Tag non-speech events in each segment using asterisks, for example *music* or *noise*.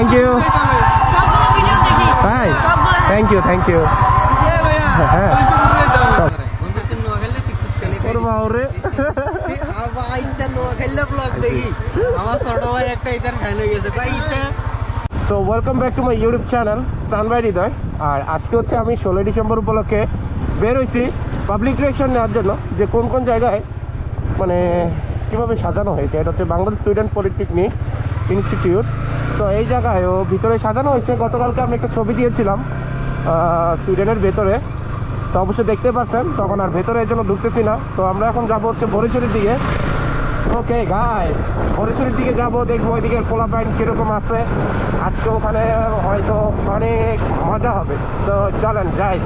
Thank you তাই thank you thank you হ্যাঁ so welcome back to my YouTube channel Stan by Hriday আর আজকে হচ্ছে আমি ষোলোই ডিসেম্বর উপলক্ষে বের হয়েছি পাবলিক রিয়েকশন নেওয়ার জন্য যে কোন কোন জায়গায় মানে কীভাবে সাজানো হয়েছে। এটা হচ্ছে বাংলাদেশ সুইডেন পলিটেকনিক ইনস্টিটিউট তো এই জায়গায় ও ভিতরে সাজানো হয়েছে। গতকালকে আমি একটা ছবি দিয়েছিলাম সুইডেনের ভেতরে। তো অবশ্যই দেখতে পাচ্ছেন তখন আর ভেতরে এই জন্য ঢুকতেছি না। তো আমরা এখন যাব হচ্ছে বরিশালের দিকে। ওকে গাই বরিশালের দিকে যাব, দেখব ওইদিকে খোলা প্যান্ট কীরকম আছে। আজকে ওখানে হয়তো অনেক মজা হবে। তো চলেন, যাই।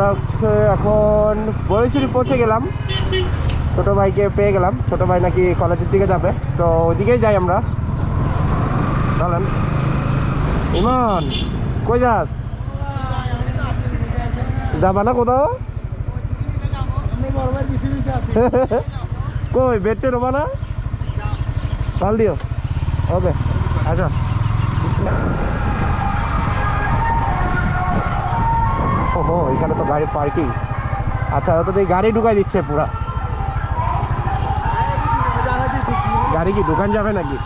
আমরা হচ্ছে এখন বরিশালি পৌঁছে গেলাম। ছোটো ভাইকে পেয়ে গেলাম। ছোটো ভাই নাকি কলেজের দিকে যাবে। তো ওইদিকেই যাই আমরা। চলেন। ইমান, কই যাস? যাবা না কোথাও? *laughs* কই, বেডটে নেবা না? ভালো দিও। ওকে আচ্ছা ওহো এখানে তো গাড়ি পার্কিং আচ্ছা ও তো গাড়ি ঢুকাই দিচ্ছে পুরা। গাড়ি কি দোকান যাবে নাকি?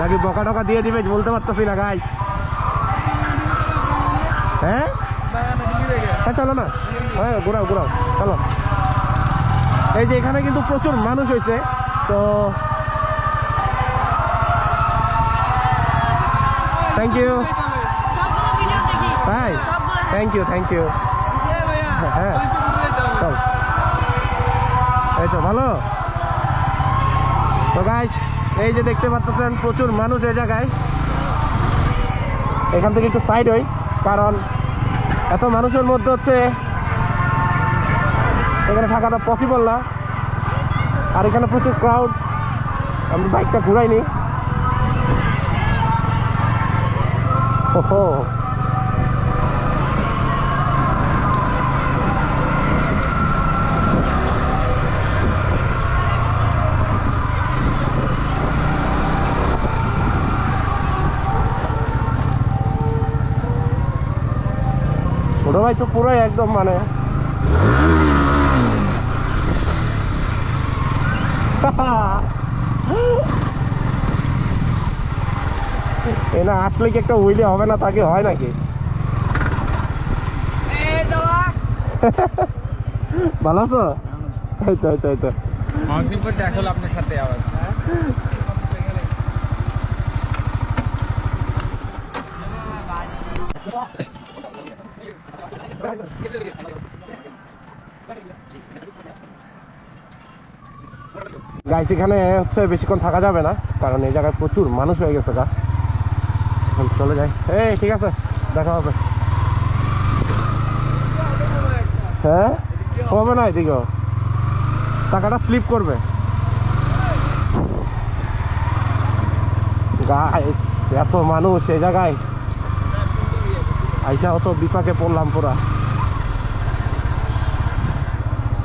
নাকি বকা টকা দিয়ে দিবে বলতে পারতেছি না গাইস হ্যাঁ? হ্যাঁ চলো না। হ্যাঁ ঘুরাও ঘুরাও চলো। এই যে এখানে কিন্তু প্রচুর মানুষ হয়েছে তো থ্যাংক ইউ সবগুলো থ্যাংক ইউ থ্যাংক ইউ হ্যাঁ। এই তো, ভালো? তো গাইস এই যে দেখতে পাচ্ছেন, প্রচুর মানুষ এই জায়গায়। এখান থেকে একটু সাইড হই, কারণ এত মানুষের মধ্যে হচ্ছে এখানে থাকাটা পসিবল না। আর এখানে প্রচুর ক্রাউড আমি বাইকটা ঘুরাইনি। ওহো। ভাই তো পুরাই একদম মানে। *laughs* এ না আসলে কি একটা উইলে হবে না তাকে হয় নাকি? *laughs* ভালো আছো? তো গাইস এখানে হচ্ছে বেশিক্ষণ থাকা যাবে না, কারণ এই জায়গায় প্রচুর মানুষ হয়ে গেছে গা এখন চলে যাই। এই, ঠিক আছে, দেখা হবে। হ্যাঁ? হবে না এদিকেও টাকাটা স্লিপ করবে। গাইস এত মানুষ এই জায়গায়। আইসা অত বিপাকে পড়লাম পুরা।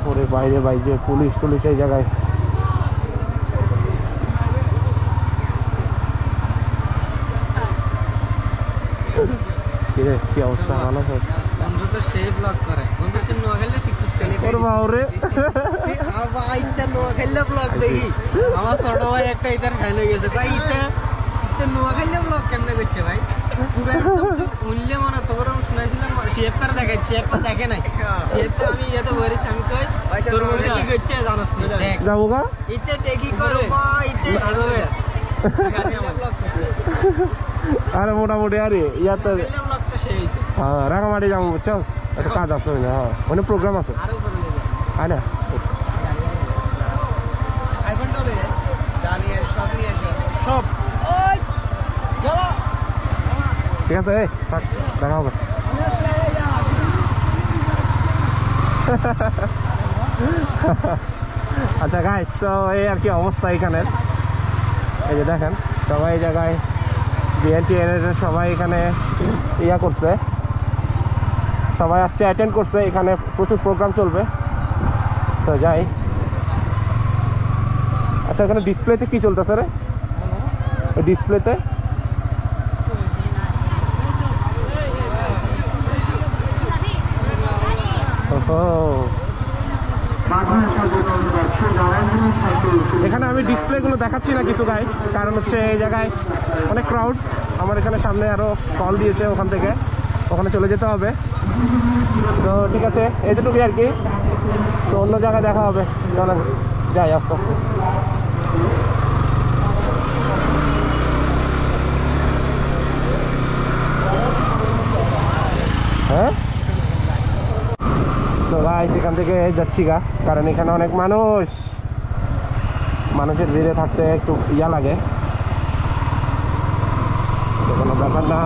আরে বাইরে বাইরে পুলিশ পুলিশ এই জায়গায়। কিরে কি অবস্থা? ভালো আছে? বন্ধু তো সেই ব্লগ করে। বন্ধু তো নোয়া খেললে শিখছিস ওর। বাউরে আবার ইটা নোয়া ব্লগ দেখি। আমার ছোট ভাই একটা ইতার খাইল গেছে। ভাই ইটা ইটা নোয়া ব্লগ কেমনে করছে ভাই? পুরো একদম মূল্য যাব গা? ইতে দেখি আরে মোটামুটি আরে ইয়াতে হ্যাঁ রাঙামাটি যাব বুঝছস? একটা কাজ আছে ওই হ্যাঁ অনেক প্রোগ্রাম আছে। হয় না? সব ঠিক আছে এই থাক দেখা হবে। আচ্ছা গাইস তো এই আর কি অবস্থা এখানের এই যে দেখেন, সবাই জায়গায় বিএনটি সবাই এখানে ইয়া করছে। সবাই আসছে অ্যাটেন্ড করছে, এখানে প্রচুর প্রোগ্রাম চলবে। তো যাই। আচ্ছা এখানে ডিসপ্লেতে কি চলতেছে রে? ডিসপ্লেতে ওহো এখানে আমি ডিসপ্লেগুলো দেখাচ্ছি না কিছু গাইস কারণ হচ্ছে এই জায়গায় অনেক ক্রাউড আমার এখানে সামনে আরও কল দিয়েছে ওখান থেকে। ওখানে চলে যেতে হবে। তো ঠিক আছে এইটুকুই আর কি। তো অন্য জায়গায় দেখা হবে। জানান যাই আস্তে আস্তে হ্যাঁ? তো ভাই সেখান থেকে যাচ্ছি গা, কারণ এখানে অনেক মানুষ। মানুষের ভিড়ে থাকতে একটু ইয়া লাগে। কোনো ব্যাপার না।